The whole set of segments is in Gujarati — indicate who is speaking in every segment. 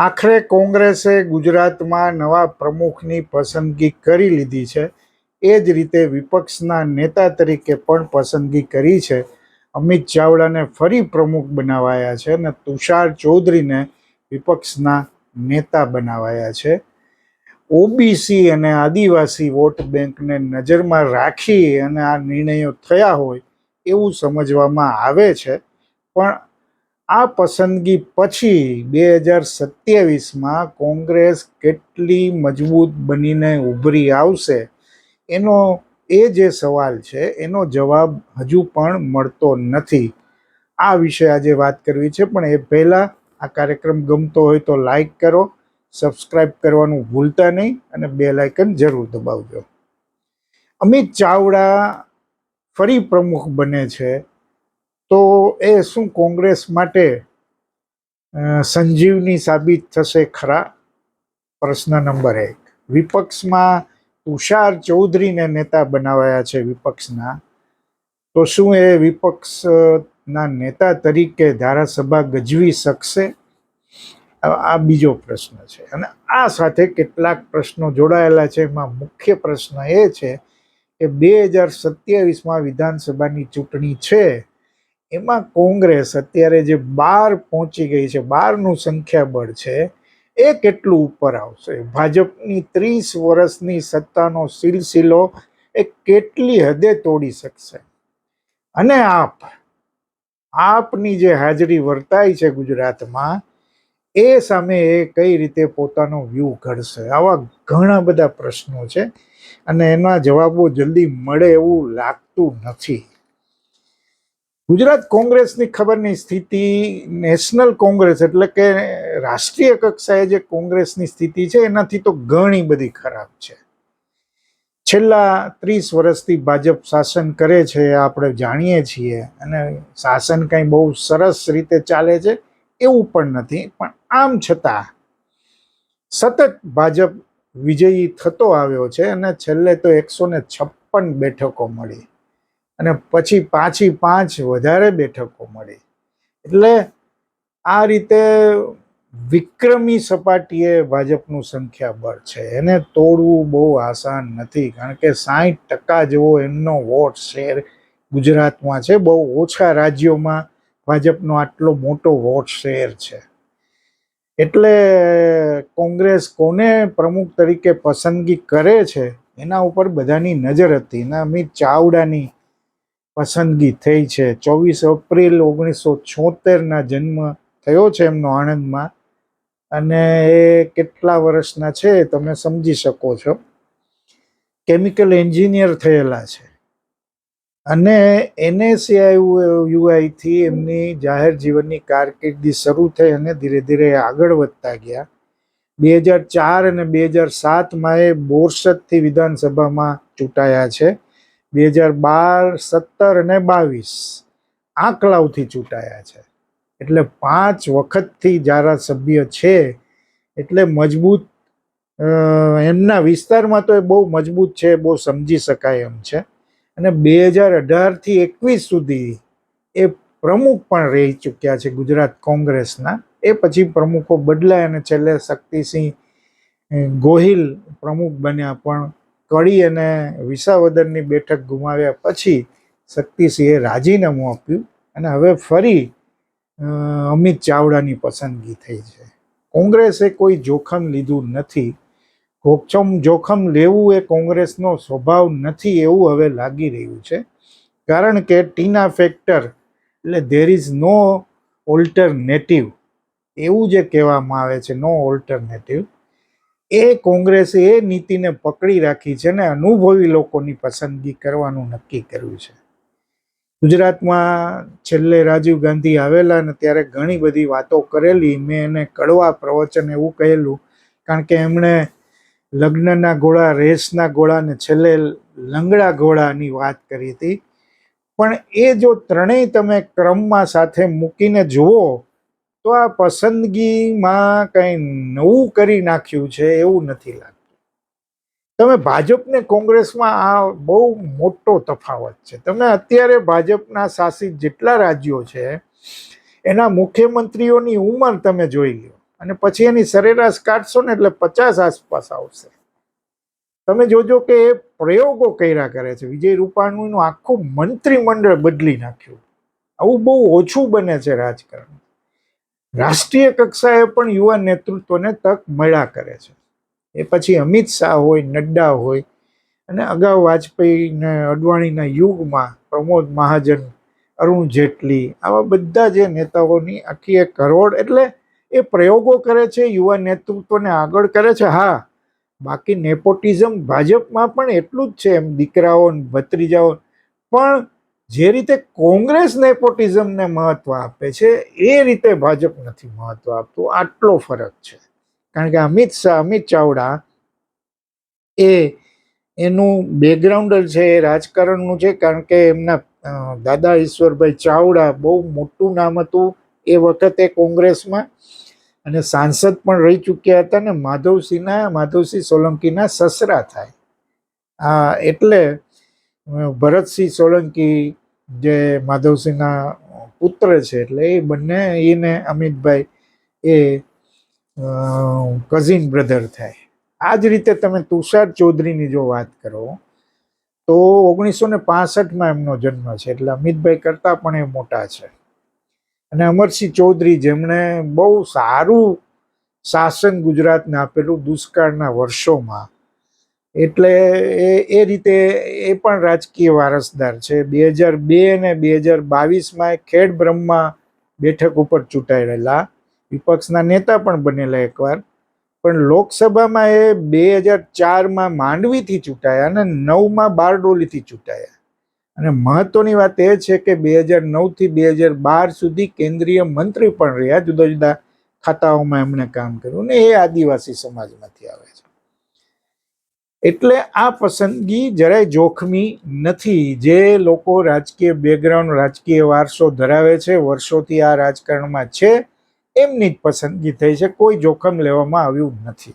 Speaker 1: આખરે કોંગ્રેસે ગુજરાતમાં નવા પ્રમુખની પસંદગી કરી લીધી છે. એ જ રીતે વિપક્ષના નેતા તરીકે પણ પસંદગી કરી છે. અમિત ચાવડાને ફરી પ્રમુખ બનાવાયા છે અને તુષાર ચૌધરીને વિપક્ષના નેતા બનાવાયા છે. ઓબીસી અને આદિવાસી વોટ બેંકને નજરમાં રાખી અને આ નિર્ણયો થયા હોય એવું સમજવામાં આવે છે. પણ આ પસંદગી પછી બે હજાર સત્યાવીસમાં કોંગ્રેસ કેટલી મજબૂત બનીને ઉભરી આવશે, એનો એ જે સવાલ છે, એનો જવાબ હજુ પણ મળતો નથી. આ વિશે આજે વાત કરવી છે, પણ એ પહેલાં આ કાર્યક્રમ ગમતો હોય તો લાઈક કરો સબસ્ક્રાઈબ કરવાનું ભૂલતા નહીં અને બે લાઇકન જરૂર દબાવજો. અમિત ચાવડા ફરી પ્રમુખ બને છે. તો એ શું કોંગ્રેસ માટે સંજીવની સાબિત થશે ખરા? પ્રશ્ન નંબર એક. વિપક્ષમાં તુષાર ચૌધરીને નેતા બનાવાયા છે વિપક્ષના. તો શું એ વિપક્ષના નેતા તરીકે ધારાસભા ગજવી શકશે? આ બીજો પ્રશ્ન છે. અને આ સાથે કેટલાક પ્રશ્નો જોડાયેલા છે. એમાં મુખ્ય પ્રશ્ન એ છે કે બે હજાર સત્યાવીસમાં વિધાનસભાની ચૂંટણી છે. એમાં કોંગ્રેસ અત્યારે જે બાર પહોંચી ગઈ છે, બારનું સંખ્યાબળ છે, એ કેટલું ઉપર આવશે? ભાજપની ત્રીસ વર્ષની સત્તાનો સિલસિલો એ કેટલી હદે તોડી શકશે? અને આપ, આપની જે હાજરી વર્તાય છે ગુજરાતમાં, એ સામે એ કઈ રીતે પોતાનો વ્યૂ ઘડશે? આવા ઘણા બધા પ્રશ્નો છે અને એના જવાબો જલ્દી મળે એવું લાગતું નથી. ગુજરાત કોંગ્રેસની ખબરની સ્થિતિ નેશનલ કોંગ્રેસ એટલે કે રાષ્ટ્રીય કક્ષાએ જે કોંગ્રેસની સ્થિતિ છે, એનાથી તો ઘણી બધી ખરાબ છે. છેલ્લા ત્રીસ વર્ષથી ભાજપ શાસન કરે છે, આપણે જાણીએ છીએ. અને શાસન કંઈ બહુ સરસ રીતે ચાલે છે, એવું પણ નથી. પણ આમ છતાં સતત ભાજપ વિજયી થતો આવ્યો છે અને છેલ્લે તો એકસો ને છપ્પન બેઠકો મળી. અને પછી પાછી પાંચ વધારે બેઠકો મળી. એટલે આ રીતે વિક્રમી સપાટીએ ભાજપનું સંખ્યાબળ છે. એને તોડવું બહુ આસાન નથી, કારણ કે સાહીઠ ટકા જેવો એમનો વોટ શેર ગુજરાતમાં છે. બહુ ઓછા રાજ્યોમાં ભાજપનો આટલો મોટો વોટ શેર છે. એટલે કોંગ્રેસ કોને પ્રમુખ તરીકે પસંદગી કરે છે, એના ઉપર બધાની નજર હતી. ને અમિત ચાવડાની પસંદગી થઈ છે. ચોવીસ એપ્રિલ ઓગણીસો છોતેરના જન્મ થયો છે એમનો આણંદમાં. અને એ કેટલા વર્ષના છે તમે સમજી શકો છો. કેમિકલ એન્જિનિયર થયેલા છે. અને એનએસએઆઈયુઆઈથી એમની જાહેર જીવનની કારકિર્દી શરૂ થઈ અને ધીરે ધીરે આગળ વધતા ગયા. બે હજાર ચાર અને બે હજાર સાતમાં એ બોરસદથી વિધાનસભામાં ચૂંટાયા છે. બે હજાર બાર, સત્તર અને બાવીસ આંકલાવથી ચૂંટાયા છે. એટલે પાંચ વખતથી ધારાસભ્ય છે, એટલે મજબૂત એમના વિસ્તારમાં તો એ બહુ મજબૂત છે, બહુ સમજી શકાય એમ છે. અને બે હજાર અઢારથી એકવીસ સુધી એ પ્રમુખ પણ રહી ચૂક્યા છે ગુજરાત કોંગ્રેસના. એ પછી પ્રમુખો બદલાય અને છેલ્લે શક્તિસિંહ ગોહિલ પ્રમુખ બન્યા પણ કડી અને વિસાવદરની બેઠક ગુમાવ્યા પછી શક્તિસિંહે રાજીનામું આપ્યું અને હવે ફરી અમિત ચાવડાની પસંદગી થઈ છે. કોંગ્રેસે કોઈ જોખમ લીધું નથી. જોખમ જોખમ લેવું એ કોંગ્રેસનો સ્વભાવ નથી એવું હવે લાગી રહ્યું છે. કારણ કે ટીના ફેક્ટર એટલે ધેર ઇઝ નો ઓલ્ટરનેટિવ એવું જે કહેવામાં આવે છે નો ઓલ્ટરનેટિવ એ કોંગ્રેસે એ નીતિને પકડી રાખી છે ને અનુભવી લોકોની પસંદગી કરવાનું નક્કી કર્યું છે. ગુજરાતમાં છેલ્લે રાજીવ ગાંધી આવેલા ને ત્યારે ઘણી બધી વાતો કરેલી, મેં એને કડવા પ્રવચન એવું કહેલું, કારણ કે એમણે લગ્નના ઘોડા રેસના ઘોડા ને છેલ્લે લંગડા ઘોડાની વાત કરી હતી. પણ એ જો ત્રણેય તમે ક્રમમાં સાથે મૂકીને જુઓ તો આ પસંદગીમાં કંઈ નવું કરી નાખ્યું છે એવું નથી લાગતું. તમે ભાજપને કોંગ્રેસમાં આ બહુ મોટો તફાવત છે. તમે અત્યારે ભાજપના શાસિત જેટલા રાજ્યો છે, એના મુખ્યમંત્રીઓની ઉંમર તમે જોઈ લો. અને પછી એની સરેરાશ કાઢશો ને એટલે પચાસ આસપાસ આવશે. તમે જોજો કે એ પ્રયોગો કર્યા કરે છે. વિજય રૂપાણીનું આખું મંત્રીમંડળ બદલી નાખ્યું. આવું બહુ ઓછું બને છે રાજકારણ. રાષ્ટ્રીય કક્ષાએ પણ યુવા નેતૃત્વને તક મળ્યા કરે છે. એ પછી અમિત શાહ હોય, નડ્ડા હોય અને અગાઉ વાજપેયીને અડવાણીના યુગમાં પ્રમોદ મહાજન, અરુણ જેટલી આવા બધા જે નેતાઓની આખી એક કરોડ એટલે એ પ્રયોગો કરે છે, યુવા નેતૃત્વને આગળ કરે છે. હા, બાકી નેપોટિઝમ ભાજપમાં પણ એટલું જ છે એમ દીકરાઓ ભત્રીજાઓ. પણ જે રીતે કોંગ્રેસ નેપોટિઝમને મહત્વ આપે છે, એ રીતે ભાજપ નથી મહત્વ આપતું આટલો ફરક છે. કારણ કે અમિત શાહ, અમિત ચાવડા એ એનું બેકગ્રાઉન્ડ છે, એ રાજકારણનું છે, કારણ કે એમના દાદા ઈશ્વરભાઈ ચાવડા બહુ મોટું નામ હતું એ વખતે કોંગ્રેસમાં. અને સાંસદ પણ રહી ચૂક્યા હતા ને, માધવસિંહના, માધવસિંહ સોલંકીના સસરા થાય. આ, એટલે ભરતસિંહ સોલંકી જે માધવસિંહના પુત્ર છે, એટલે એ બંને, એને અમિતભાઈ એ કઝિન બ્રધર થાય. આ જ રીતે તમે તુષાર ચૌધરીની જો વાત કરો, તો ઓગણીસો ને પાસઠમાં એમનો જન્મ છે, એટલે અમિતભાઈ કરતાં પણ એ મોટા છે. અને અમરસિંહ ચૌધરી જેમણે બહુ સારું શાસન ગુજરાતને આપેલું દુષ્કાળના વર્ષોમાં એટલે એ એ રીતે એ પણ રાજકીય વારસદાર છે. બે હજાર બે અને બે હજાર બાવીસમાં ખેડ બ્રહ્મા બેઠક ઉપર ચૂંટાયેલા. વિપક્ષના નેતા પણ બનેલા એકવાર. પણ લોકસભામાં એ બે હજાર ચારમાં માંડવીથી ચૂંટાયા અને નવમાં બારડોલીથી ચૂંટાયા. અને મહત્વની વાત એ છે કે બે હજાર નવથી બે હજાર બાર સુધી કેન્દ્રીય મંત્રી પણ રહ્યા જુદા જુદા ખાતાઓમાં એમણે કામ કર્યું. ને એ આદિવાસી સમાજમાંથી આવે. એટલે આ પસંદગી જરાય જોખમી નથી. જે લોકો રાજકીય બેકગ્રાઉન્ડ રાજકીય વારસો ધરાવે છે, વર્ષોથી આ રાજકારણમાં છે, એમની જ પસંદગી થઈ છે. કોઈ જોખમ લેવામાં આવ્યું નથી.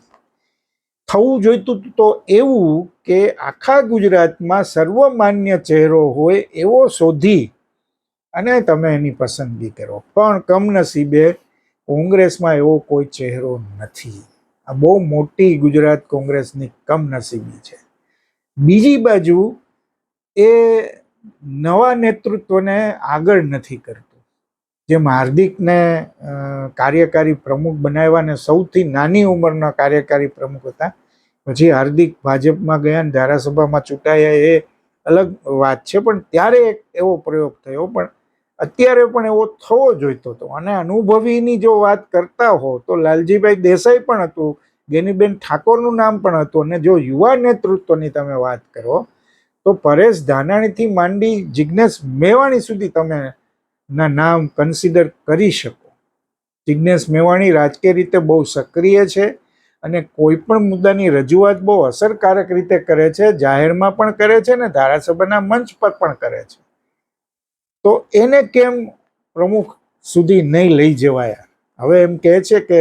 Speaker 1: થવું જોઈતું તો એવું કે આખા ગુજરાતમાં સર્વમાન્ય ચહેરો હોય એવો શોધી અને તમે એની પસંદગી કરો. પણ કમનસીબે કોંગ્રેસમાં એવો કોઈ ચહેરો નથી. આ બહુ મોટી ગુજરાત કોંગ્રેસની કમનસીબી છે. બીજી બાજુ એ નવા નેતૃત્વને આગળ નથી કરતું. જેમ હાર્દિકને કાર્યકારી પ્રમુખ બનાવ્યા ને સૌથી નાની ઉંમરના કાર્યકારી પ્રમુખ હતા. પછી હાર્દિક ભાજપમાં ગયા ધારાસભામાં ચૂંટાયા એ અલગ વાત છે, પણ ત્યારે એક એવો પ્રયોગ થયો. પણ અત્યારે પણ એવો થવો જોઈતો હતો. અને અનુભવીની જો વાત કરતા હો, તો લાલજીભાઈ દેસાઈ પણ હતું, ગેનીબેન ઠાકોરનું નામ પણ હતું. અને જો યુવા નેતૃત્વની તમે વાત કરો, તો પરેશ ધાનાણીથી માંડી જિજ્ઞેશ મેવાણી સુધી તમે ના નામ કન્સિડર કરી શકો. જિજ્ઞેશ મેવાણી રાજકીય રીતે બહુ સક્રિય છે અને કોઈ પણ મુદ્દાની રજૂઆત બહુ અસરકારક રીતે કરે છે, જાહેરમાં પણ કરે છે ને ધારાસભાના મંચ પર પણ કરે છે. તો એને કેમ પ્રમુખ સુધી નહીં લઈ જવાયા? હવે એમ કહે છે કે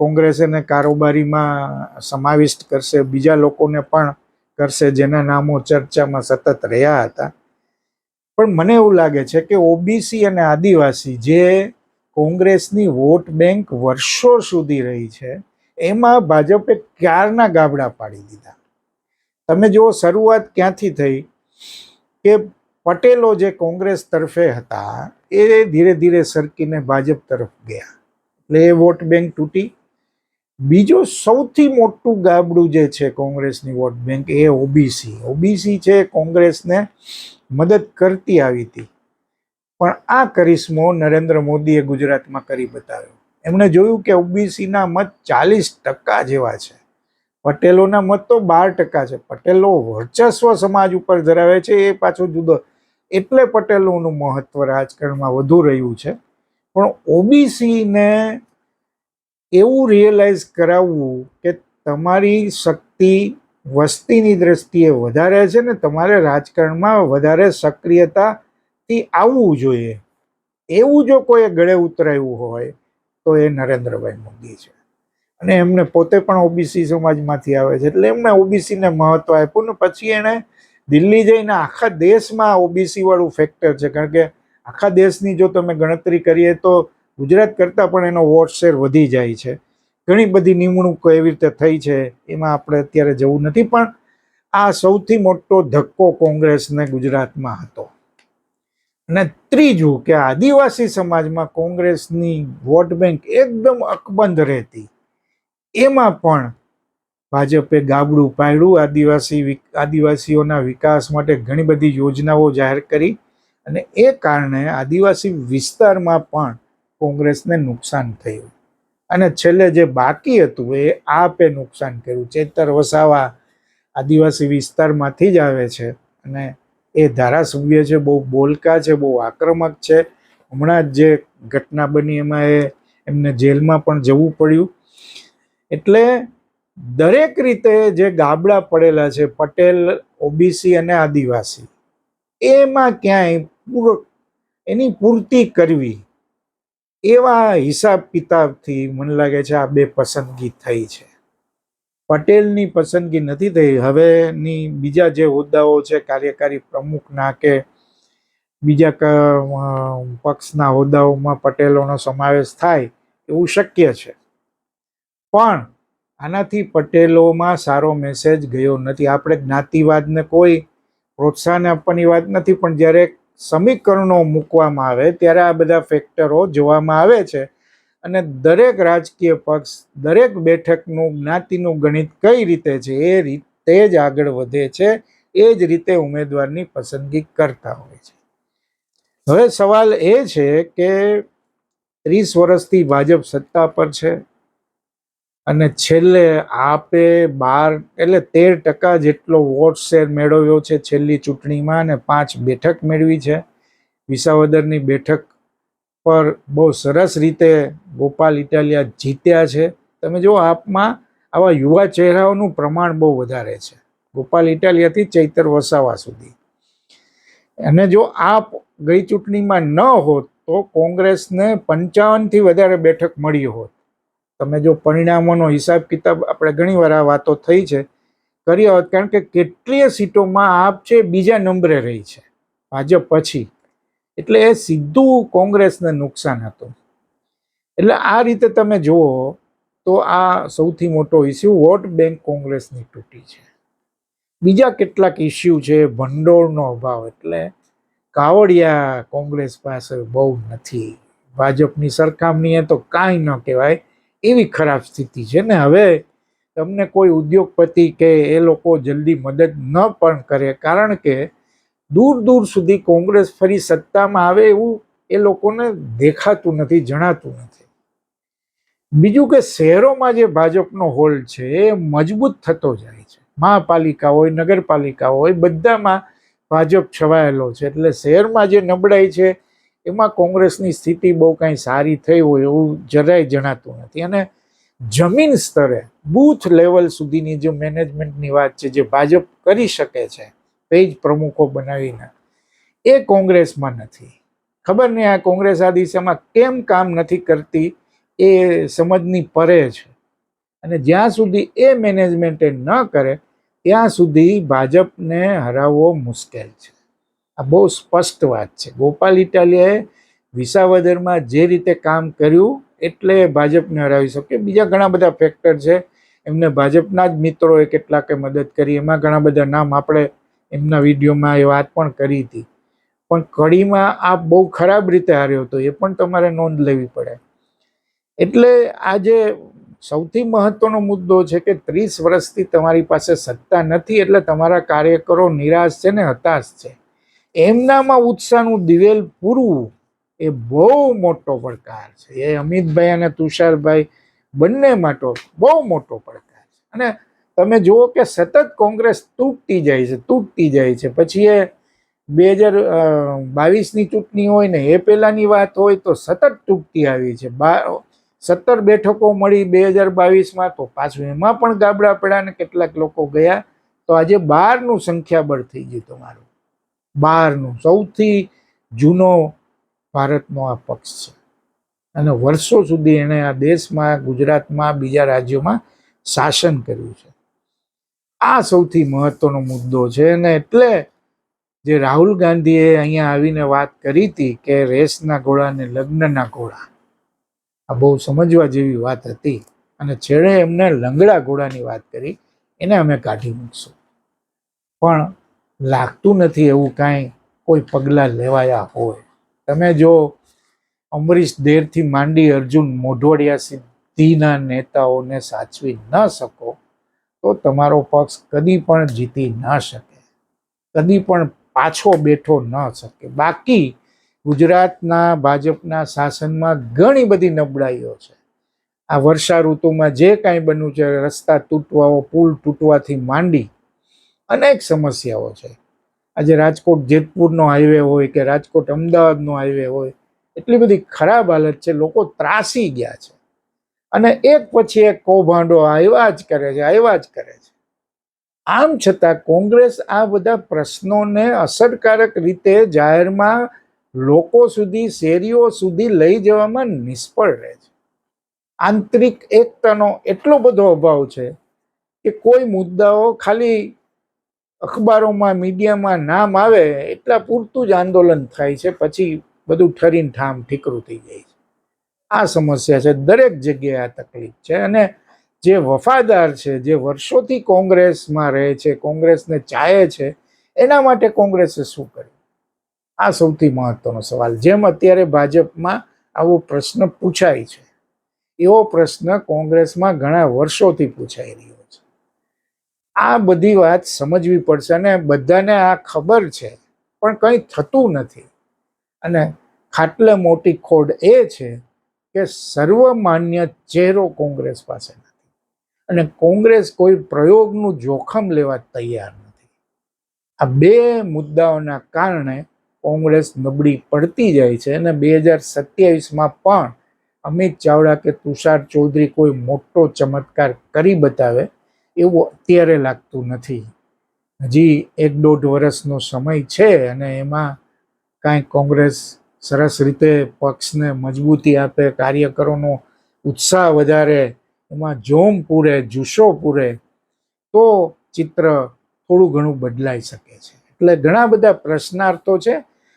Speaker 1: કોંગ્રેસ એને કારોબારીમાં સમાવિષ્ટ કરશે, બીજા લોકોને પણ કરશે જેના નામો ચર્ચામાં સતત રહ્યા હતા. પણ મને એવું લાગે છે કે ઓબીસી અને આદિવાસી જે કોંગ્રેસની વોટ બેંક વર્ષો સુધી રહી છે, એમાં ભાજપે ક્યારના ગાબડા પાડી દીધા? તમે જુઓ, શરૂઆત ક્યાંથી થઈ? કે પટેલો જે કોંગ્રેસ તરફે હતા, એ ધીરે ધીરે સરકીને ભાજપ તરફ ગયા. એટલે એ વોટ બેંક તૂટી. બીજો સૌથી મોટું ગાબડું જે છે કોંગ્રેસની વોટ બેંક, એ ઓબીસી. ઓબીસી છે કોંગ્રેસને મદદ કરતી આવી હતી. પણ આ કરિશ્મો નરેન્દ્ર મોદીએ ગુજરાતમાં કરી બતાવ્યો. એમણે જોયું કે ઓબીસીના મત ચાલીસ ટકા જેવા છે. પટેલોના મત તો બાર ટકા છે. પટેલો વર્ચસ્વ સમાજ ઉપર ધરાવે છે, એ પાછો જુદો એટલે પટેલોનું મહત્વ રાજકારણમાં વધુ રહ્યું છે. પણ ઓબીસીને એવું રિયલાઇઝ કરાવવું કે તમારી શક્તિ વસ્તીની દ્રષ્ટિએ વધારે છે ને તમારે રાજકારણમાં વધારે સક્રિયતાથી આવવું જોઈએ. એવું જો કોઈએ ગળે ઉતરાયું હોય, તો એ નરેન્દ્રભાઈ મોદી છે. અને એમને પોતે પણ ઓબીસી સમાજમાંથી આવે છે. એટલે એમને ઓબીસીને મહત્વ આપ્યું ને પછી એણે દિલ્હી જઈને આખા દેશમાં ઓબીસી વાળું ફેક્ટર છે. કારણ કે આખા દેશની જો તમે ગણતરી કરીએ તો ગુજરાત કરતાં પણ એનો વોટ શેર વધી જાય છે. ઘણી બધી નિમણૂકો એવી રીતે થઈ છે, એમાં આપણે અત્યારે જવું નથી. પણ આ સૌથી મોટો ધક્કો કોંગ્રેસને ગુજરાતમાં હતો. અને ત્રીજું કે આદિવાસી સમાજમાં કોંગ્રેસની વોટ બેંક એકદમ અકબંધ રહેતી. એમાં પણ ભાજપે ગાબડું પાડ્યું. આદિવાસી આદિવાસીઓના વિકાસ માટે ઘણી બધી યોજનાઓ જાહેર કરી અને એ કારણે આદિવાસી વિસ્તારમાં પણ કોંગ્રેસને નુકસાન થયું. અને છેલ્લે જે બાકી હતું એ આપે નુકસાન કર્યું. ચેતર વસાવા આદિવાસી વિસ્તારમાંથી જ આવે છે અને એ ધારાસભ્ય છે, બહુ બોલકા છે, બહુ આક્રમક છે. હમણાં જ જે ઘટના બની એમાં એ એમને જેલમાં પણ જવું પડ્યું. એટલે દરેક રીતે જે ગાબડા પડેલા છે, પટેલ, ઓબીસી અને આદિવાસી, એમાં ક્યાંય પૂરો, એની પૂર્તિ કરવી, એવા હિસાબ કિતાબથી મને લાગે છે આ બે પસંદગી થઈ છે. પટેલની પસંદગી નથી થઈ, હવેની બીજા જે હોદ્દાઓ છે, કાર્યકારી પ્રમુખના કે બીજા પક્ષના હોદ્દાઓમાં પટેલોનો સમાવેશ થાય એવું શક્ય છે. પણ આનાથી પટેલોમાં સારો મેસેજ ગયો નથી. આપણે જ્ઞાતિવાદને કોઈ પ્રોત્સાહન આપવાની વાત નથી, પણ જ્યારે સમીકરણો મૂકવામાં આવે, ત્યારે આ બધા ફેક્ટરો જોવામાં આવે છે. અને દરેક રાજકીય પક્ષ, દરેક બેઠકનું જ્ઞાતિનું ગણિત કઈ રીતે છે, એ રીતે જ આગળ વધે છે. એ જ રીતે ઉમેદવારની પસંદગી કરતા હોય છે. હવે સવાલ એ છે કે ત્રીસ વર્ષથી ભાજપ સત્તા પર છે. અને છેલ્લે આપે બાર એટલે તેર ટકા જેટલો વોટ શેર મેળવ્યો છે છેલ્લી ચૂંટણીમાં અને પાંચ બેઠક મેળવી છે. વિસાવદરની બેઠક પર બહુ સરસ રીતે ગોપાલ ઇટાલિયા જીત્યા છે. તમે જો આપમાં આવા યુવા ચહેરાઓનું પ્રમાણ બહુ વધારે છે. ગોપાલ ઇટાલિયાથી ચૈતર વસાવા સુધી. અને જો આપ ગઈ ચૂંટણીમાં ન હોત તો કોંગ્રેસને પંચાવનથી વધારે બેઠક મળી હોત. તમે જો પરિણામોનો હિસાબ કિતાબ આપણે ઘણીવાર આ વાતો થઈ છે, કરી હોત, કારણ કે કેટલીય સીટોમાં આપ છે બીજા નંબરે રહી છે, ભાજપ પછી. એટલે એ સીધું કોંગ્રેસને નુકસાન હતું. એટલે આ રીતે તમે જુઓ તો આ સૌથી મોટો ઇસ્યુ વોટ બેંક કોંગ્રેસની તૂટી છે. બીજા કેટલાક ઇસ્યુ છે, ભંડોળનો અભાવ. એટલે કાવડિયા કોંગ્રેસ પાસે બહુ નથી. ભાજપની સરખામણીએ તો કાંઈ ન કહેવાય. એવી ખરાબ સ્થિતિ છે ને હવે તમને કોઈ ઉદ્યોગપતિ કે એ લોકો જલ્દી મદદ ન પણ કરે, કારણ કે દૂર દૂર સુધી કોંગ્રેસ ફરી સત્તામાં આવે એવું એ લોકોને દેખાતું નથી, જણાતું નથી. બીજું કે શહેરોમાં જે ભાજપનો હોલ્ડ છે એ મજબૂત થતો જાય છે. મહાપાલિકા હોય, નગરપાલિકા હોય, બધામાં ભાજપ છવાયેલો છે. એટલે શહેરમાં જે નબળાઈ છે એમાં કોંગ્રેસની સ્થિતિ બહુ કાંઈ સારી થઈ હોય એવું જરાય જણાતું નથી. અને જમીન સ્તરે, બૂથ લેવલ સુધીની જે મેનેજમેન્ટની વાત છે, જે ભાજપ કરી શકે છે પેજ પ્રમુખો બનાવીને, એ કોંગ્રેસમાં નથી. ખબર નહીં આ કોંગ્રેસ આ દિશામાં કેમ કામ નથી કરતી, એ સમજની પરે છે. અને જ્યાં સુધી એ મેનેજમેન્ટે ન કરે, ત્યાં સુધી ભાજપને હરાવવો મુશ્કેલ છે. આ બહુ સ્પષ્ટ વાત છે. ગોપાલ ઇટાલિયાએ વિસાવદરમાં જે રીતે કામ કર્યું એટલે ભાજપને હરાવી શકે. બીજા ઘણા બધા ફેક્ટર છે. એમને ભાજપના જ મિત્રોએ કેટલાકે મદદ કરી. એમાં ઘણા બધા નામ આપણે એમના વિડીયોમાં એ વાત પણ કરી હતી. પણ કડીમાં આ બહુ ખરાબ રીતે હાર્યો હતો. એ પણ તમારે નોંધ લેવી પડે. એટલે આજે સૌથી મહત્વનો મુદ્દો છે કે ત્રીસ વર્ષથી તમારી પાસે સત્તા નથી એટલે તમારા કાર્યકરો નિરાશ છે ને હતાશ છે. એમનામાં ઉત્સાહનું દિવેલ પૂરવું એ બહુ મોટો પડકાર છે. એ અમિતભાઈ અને તુષારભાઈ બંને માટે બહુ મોટો પડકાર છે. અને તમે જુઓ કે સતત કોંગ્રેસ તૂટતી જાય છે, તૂટતી જાય છે. પછી એ બે હજાર બાવીસની ચૂંટણી હોય ને એ પહેલાંની વાત હોય તો સતત તૂટતી આવી છે. બા, સત્તર બેઠકો મળી બે હજાર બાવીસમાં તો પાછું એમાં પણ ગાબડા પડ્યા ને કેટલાક લોકો ગયા. તો આજે બારનું સંખ્યાબળ થઈ ગયું તમારું. બારનું, સૌથી જૂનો ભારતનો આ પક્ષ છે. અને વર્ષો સુધી એણે આ દેશમાં, ગુજરાતમાં, બીજા રાજ્યોમાં શાસન કર્યું છે. આ સૌથી મહત્વનો મુદ્દો છે. અને એટલે જે રાહુલ ગાંધીએ અહીંયા આવીને વાત કરી હતી કે રેસના ઘોડા ને લગ્નના ઘોડા, આ બહુ સમજવા જેવી વાત હતી. અને છેડે એમને લંગડા ઘોડાની વાત કરી, એને અમે કાઢી મૂકશું. પણ લાગતું નથી એવું કાંઈ કોઈ પગલાં લેવાયા હોય. તમે જો અમરીશ દેરથી માંડી અર્જુન મોઢવાડિયા સિદ્ધિના નેતાઓને સાચવી ન શકો, તો તમારો પક્ષ કદી પણ જીતી ન શકે. કદી પણ પાછો બેઠો ન શકે. બાકી ગુજરાતના ભાજપના શાસનમાં ઘણી બધી નબળાઈઓ છે. આ વર્ષા ઋતુમાં જે કાંઈ બન્યું છે, રસ્તા તૂટવાઓ, પુલ તૂટવાથી માંડી અનેક સમસ્યાઓ છે. આજે રાજકોટ જેતપુરનો હાઈવે હોય કે રાજકોટ અમદાવાદનો હાઈવે હોય, એટલી બધી ખરાબ હાલત છે, લોકો ત્રાસી ગયા છે. અને એક પછી એક કૌભાંડો આવ્યા જ કરે છે, આવ્યા જ કરે છે. આમ છતાં કોંગ્રેસ આ બધા પ્રશ્નોને અસરકારક રીતે જાહેરમાં લોકો સુધી, શેરીઓ સુધી લઈ જવામાં નિષ્ફળ રહે છે. આંતરિક એકતાનો એટલો બધો અભાવ છે કે કોઈ મુદ્દાઓ ખાલી અખબારોમાં, મીડિયામાં નામ આવે, એટલા પૂરતું જ આંદોલન થાય છે, પછી બધું ઠરીને ઠામ ઠીકરું થઈ જાય છે. આ સમસ્યા છે. દરેક જગ્યાએ આ તકલીફ છે. અને જે વફાદાર છે, જે વર્ષોથી કોંગ્રેસમાં રહે છે, કોંગ્રેસને ચાહે છે, એના માટે કોંગ્રેસે શું કર્યું? આ સૌથી મહત્વનો સવાલ. જેમ અત્યારે ભાજપમાં આવો પ્રશ્ન પૂછાય છે, એવો પ્રશ્ન કોંગ્રેસમાં ઘણા વર્ષોથી પૂછાઈ રહ્યો છે. આ બધી વાત સમજવી પડશે અને બધાને આ ખબર છે, પણ કંઈ થતું નથી. અને ખાટલે મોટી ખોડ એ છે કે સર્વમાન્ય ચહેરો કોંગ્રેસ પાસે નથી. અને કોંગ્રેસ કોઈ પ્રયોગનું જોખમ લેવા તૈયાર નથી. આ બે મુદ્દાઓના કારણે કોંગ્રેસ નબળી પડતી જાય છે અને બે હજાર સત્યાવીસમાં પણ અમિત ચાવડા કે તુષાર ચૌધરી કોઈ મોટો ચમત્કાર કરી બતાવે એવું અત્યારે લાગતું નથી. હજી એક દોઢ વર્ષનો સમય છે અને એમાં કાંઈ કોંગ્રેસ સરસ રીતે પક્ષને મજબૂતી આપે, કાર્યકરોનો ઉત્સાહ વધારે, એમાં જોમ પૂરે, જુસ્સો પૂરે, તો ચિત્ર થોડું ઘણું બદલાઈ શકે છે. એટલે ઘણા બધા પ્રશ્નાર્થો છે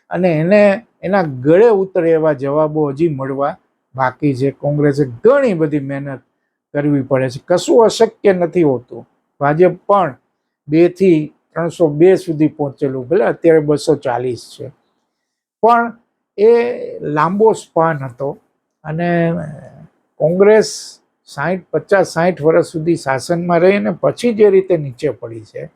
Speaker 1: અને એને, એના ગળે ઉતરે એવા જવાબો હજી મળવા બાકી છે. કોંગ્રેસે ઘણી બધી મહેનત કરવી પડે છે. કશું અશક્ય નથી હોતું. ભાજપ પણ બેથી ત્રણસો બે સુધી પહોંચેલું. ભલે અત્યારે બસો ચાલીસ છે. પણ એ લાંબો સ્પાન હતો અને કોંગ્રેસ સાહીઠ, પચાસ સાઠ વર્ષ સુધી શાસનમાં રહી અને પછી જે રીતે નીચે પડી છે,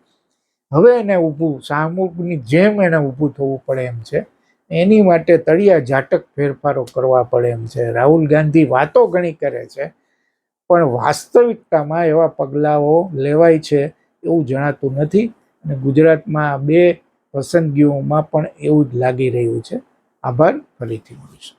Speaker 1: હવે એને ઊભું, સામૂહિકની જેમ એને ઊભું થવું પડે એમ છે. એની માટે તળિયા ઝાટક ફેરફારો કરવા પડે એમ છે. રાહુલ ગાંધી વાતો ઘણી કરે છે. પણ વાસ્તવિકતામાં એવા પગલાઓ લેવાય છે એવું જણાતું નથી અને ગુજરાતમાં બે પસંદગીઓમાં પણ એવું જ લાગી રહ્યું છે. આભાર. ફરીથી મળીશું.